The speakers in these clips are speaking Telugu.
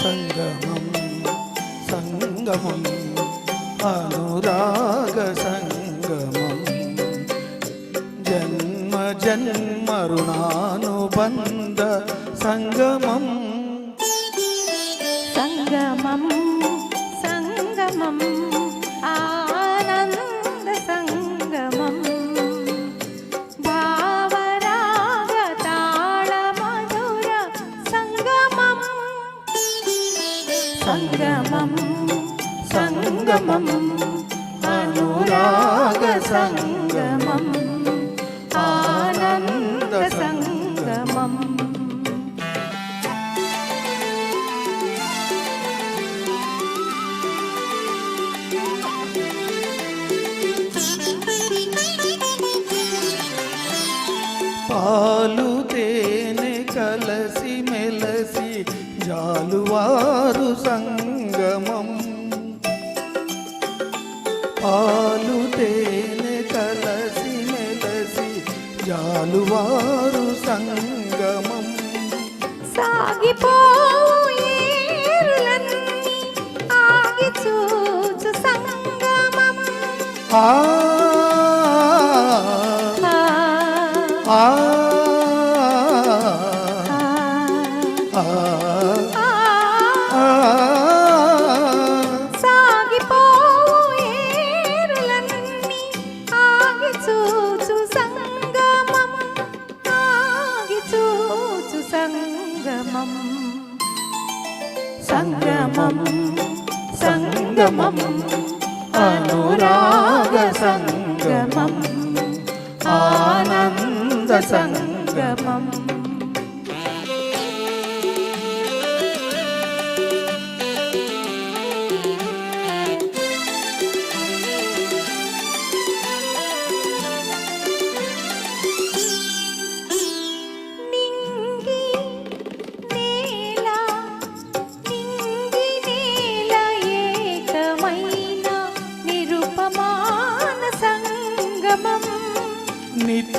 సంగమం సంగమం అనురాగ సంగమం జన్మ జన్మరుణానుబంధ సంగమం సంగమం సంగమం సంగమం సంగమం అనురాగ సంగమం ఆనంద సంగమం. పాలు తేనె కలసి మెలసి జాలువారు సంగమం పాలు తేనె కలసి మెలసి జాలువారు సంగమం ఆ, ఆ ఆ. ఆ सङ्गमम् अनुरागसङ्गमम् आनन्दसङ्गमम्।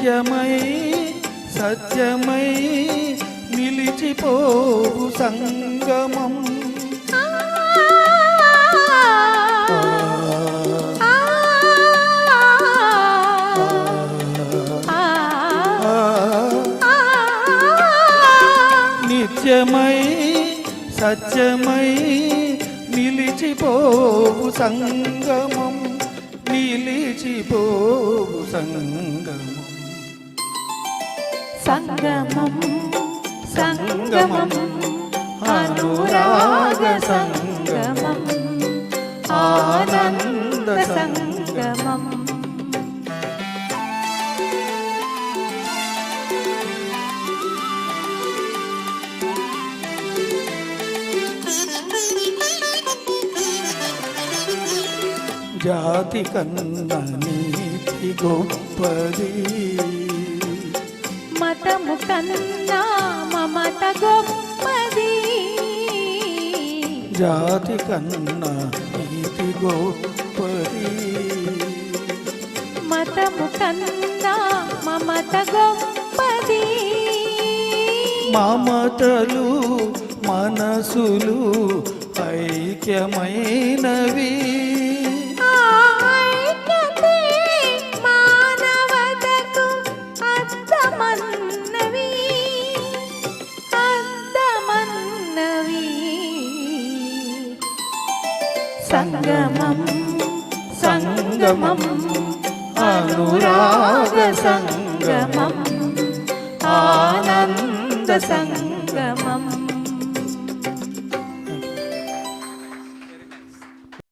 నిత్యమై సత్యమై నిలిచిపోవు సంగమం. నిత్యమై సత్యమై నిలిచిపోవు సంగమం. నిలిచిపోవు సంగమం. సంగమం సంగమం అనురాగ సంగమం ఆనంద సంగమం. జాతి కన్న నీతి గొప్పది. మతము కన్నా మమత గొప్పది. జాతి కన్న నీతి గొప్పది. మతము కన్నా మమత గొప్పది. మమతలు మనసులు ఐక్యమైనవి. సంగమం సంగమం అనురాగ సంగమం ఆనంద సంగ